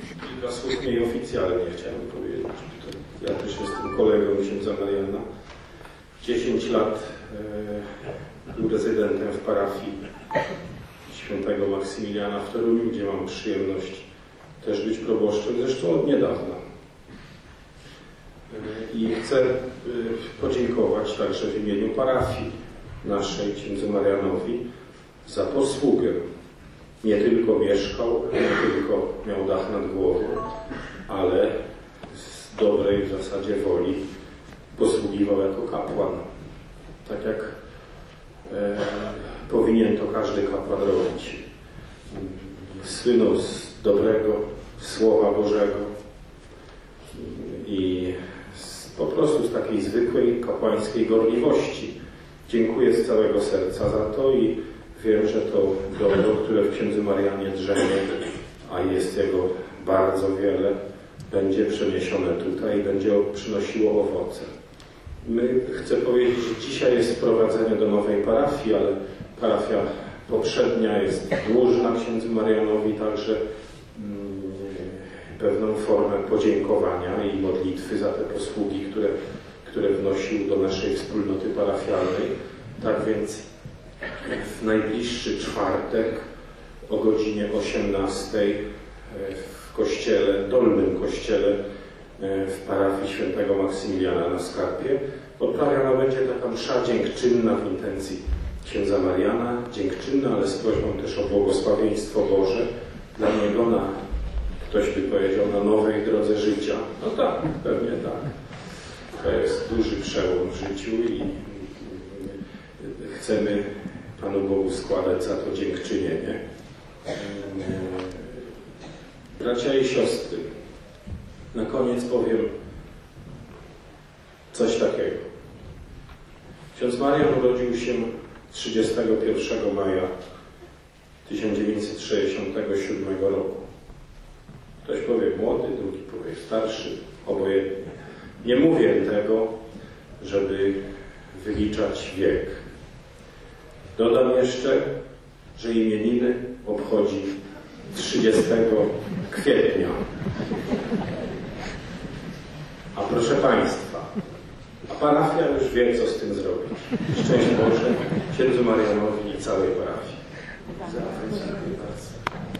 kilka słów mniej oficjalnie chciałem powiedzieć. Ja też jestem kolegą księdza Mariana. 10 lat e, był rezydentem w parafii świętego Maksymiliana w Toruniu, gdzie mam przyjemność też być proboszczem, zresztą od niedawna. E, I chcę e, podziękować także w imieniu parafii naszej księdzu Marianowi za posługę. Nie tylko mieszkał, nie tylko miał dach nad głową, ale z dobrej w zasadzie woli posługiwał jako kapłan. Tak jak e, powinien to każdy kapłan robić. Słynął z dobrego Słowa Bożego i z, po prostu z takiej zwykłej kapłańskiej gorliwości. Dziękuję z całego serca za to i wiem, że to dobro, które w księdzu Marianie drzemie, a jest jego bardzo wiele, będzie przeniesione tutaj i będzie przynosiło owoce. My chcę powiedzieć, że dzisiaj jest wprowadzenie do nowej parafii, ale parafia poprzednia jest dłużna księdzu Marianowi, także mm, pewną formę podziękowania i modlitwy za te posługi, które, które wnosił do naszej wspólnoty parafialnej. Tak więc w najbliższy czwartek o godzinie 18 w kościele, dolnym kościele w parafii świętego Maksymiliana na Skarpie odprawiana będzie taka msza dziękczynna w intencji księdza Mariana, dziękczynna, ale z prośbą też o błogosławieństwo Boże dla niego na, ktoś by powiedział, na nowej drodze życia. No tak, pewnie tak. To jest duży przełom w życiu i chcemy Panu Bogu składać za to dziękczynienie. Bracia i siostry, na koniec powiem coś takiego. Ksiądz Marian urodził się 31 maja 1967 roku. Ktoś powie młody, drugi powie starszy, obojętnie. Nie mówię tego, żeby wyliczać wiek. Dodam jeszcze, że imieniny obchodzi 30 kwietnia. A proszę Państwa, a parafia już wie, co z tym zrobić. Szczęść Boże, księdzu Marianowi i całej parafii. Dziękuję bardzo.